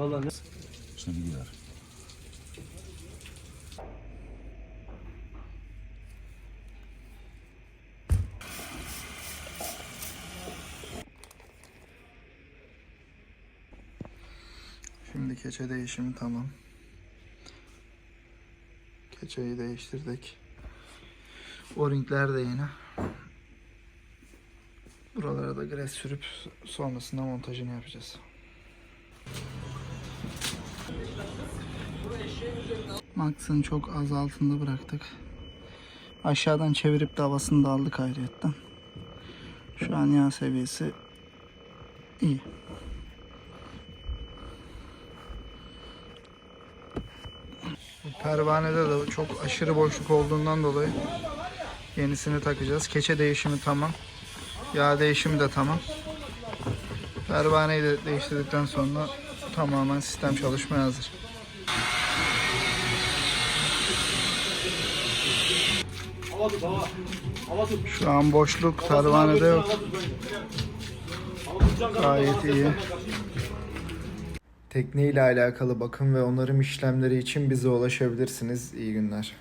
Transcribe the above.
Valla ne? Şimdi gider. Şimdi keçe değişimi tamam. Keçeyi değiştirdik. O-ringler de yine. Buralara da gres sürüp sonrasında montajını yapacağız. Max'ın çok az altında bıraktık. Aşağıdan çevirip de havasını da aldık ayrıyetten. Şu an yağ seviyesi iyi. Bu Pervanede de çok aşırı boşluk olduğundan dolayı yenisini takacağız. Keçe değişimi tamam. Yağ değişimi de tamam. Pervaneyi de değiştirdikten sonra tamamen sistem çalışmaya hazır. Şu an boşluk pervanede yok. Gayet iyi. Tekne ile alakalı bakım ve onarım işlemleri için bize ulaşabilirsiniz. İyi günler.